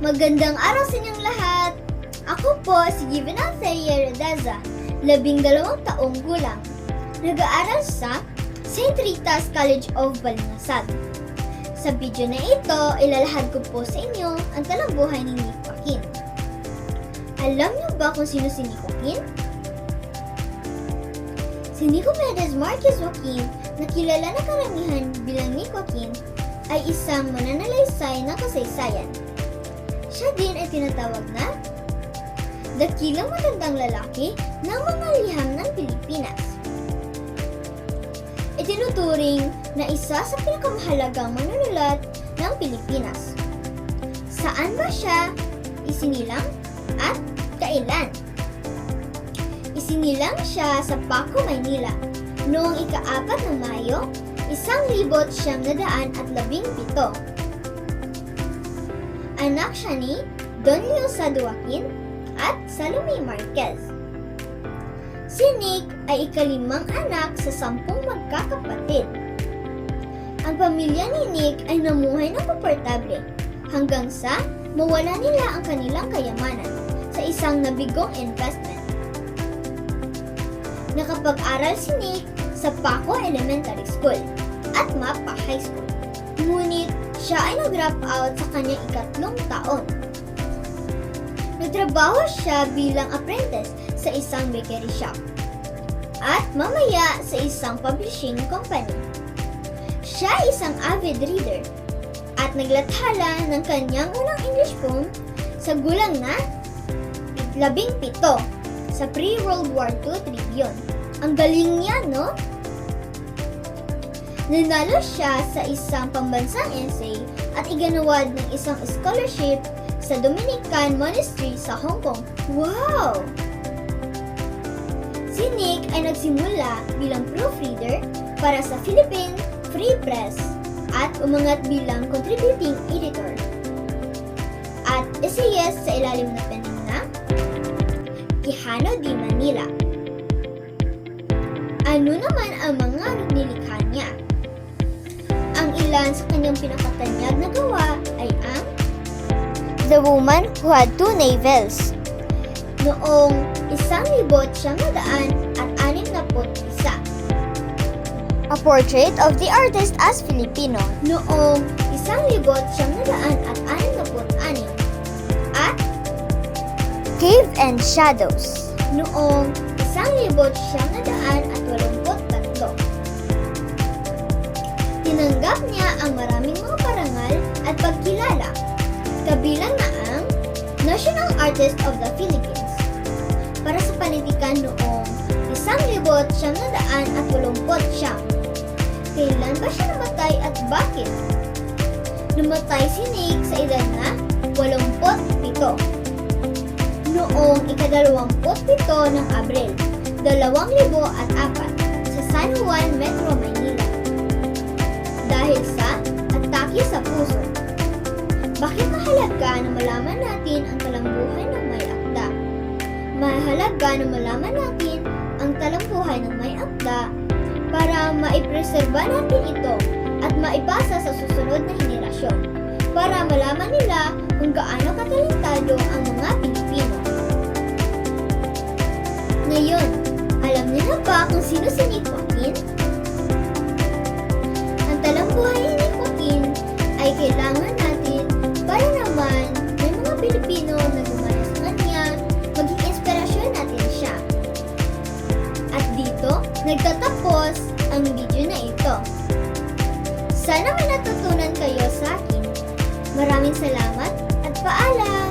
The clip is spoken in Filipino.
Magandang araw sa inyong lahat! Ako po si Givenal Ferriero Daza, labing dalawang taong gulang. Nag-aaral sa St. Rita's College of Balnasad. Sa video na ito, ilalahad ko po sa inyo ang talambuhay ni Nick Joaquin. Alam niyo ba kung sino si Nick Joaquin? Si Nicomedes Marquez Joaquin na kilala na karamihan bilang Nick Joaquin, ay isang mananalaysay ng kasaysayan. Siya din ay tinatawag na dakilang matandang lalaki ng mga liham ng Pilipinas. Itinuturing na isa sa pinakamahalagang manunulat ng Pilipinas. Saan ba siya isinilang at kailan? Isinilang siya sa Paco, Maynila noong ika-apat ng Mayo, isang libot siyam na daan at labing pito. Anak siya ni Don Leosa Duaquin at Salome Marquez. Si Nick ay ikalimang anak sa sampung magkakapatid. Ang pamilya ni Nick ay namuhay ng komportable hanggang sa mawala nila ang kanilang kayamanan sa isang nabigong investment. Nakapag-aral si Nick sa Paco Elementary School at Mapa High School. Ngunit siya ay nag-drop out sa kanyang ikatlong taon. Nagtrabaho siya bilang apprentice sa isang bakery shop at mamaya sa isang publishing company. Siya ay isang avid reader at naglathala ng kanyang unang English poem sa gulang na labing pito sa pre-World War II Tribune. Ang galing niya, no? Nanalo siya sa isang pambansang essay at iganawad ng isang scholarship sa Dominican Monastery sa Hong Kong. Wow! Si Nick ay nagsimula bilang proofreader para sa Philippine Free Press at umangat bilang contributing editor at essayist sa ilalim na na Quijano de Manila. Ano naman ang mga nilikha niya? Ang ilan sa kanyang pinakatanyag na gawa ay ang The Woman Who Had Two Navels noong 1961 A Portrait of the Artist as Filipino noong 1961 and Shadows noong isang libot siyang nadaan at walumput tatlo. Tinanggap niya ang maraming mga parangal at pagkilala, kabilang na ang National Artist of the Philippines para sa panitikan noong isang libot siyang nadaan at walumput siyam. Kailan ba siya namatay at bakit? Namatay si Nick sa edad na 87 noong ikadalawamput pito ng Abril, 2004 sa San Juan, Metro Manila. Dahil sa atake sa puso. Bakit mahalaga na malaman natin ang talambuhay ng may akda? Mahalaga na malaman natin ang talambuhay ng may akda para maipreserba natin ito at maipasa sa susunod na henerasyon para malaman nila kung gaano katalentado ang mga ba kung sino si Nick Joaquin? Ang talambuhay ni Nick Joaquin ay kailangan natin para naman may mga Pilipino na gumaya sa kanya, maging inspirasyon natin siya. At dito, nagtatapos ang video na ito. Sana may natutunan kayo sa akin. Maraming salamat at paalam!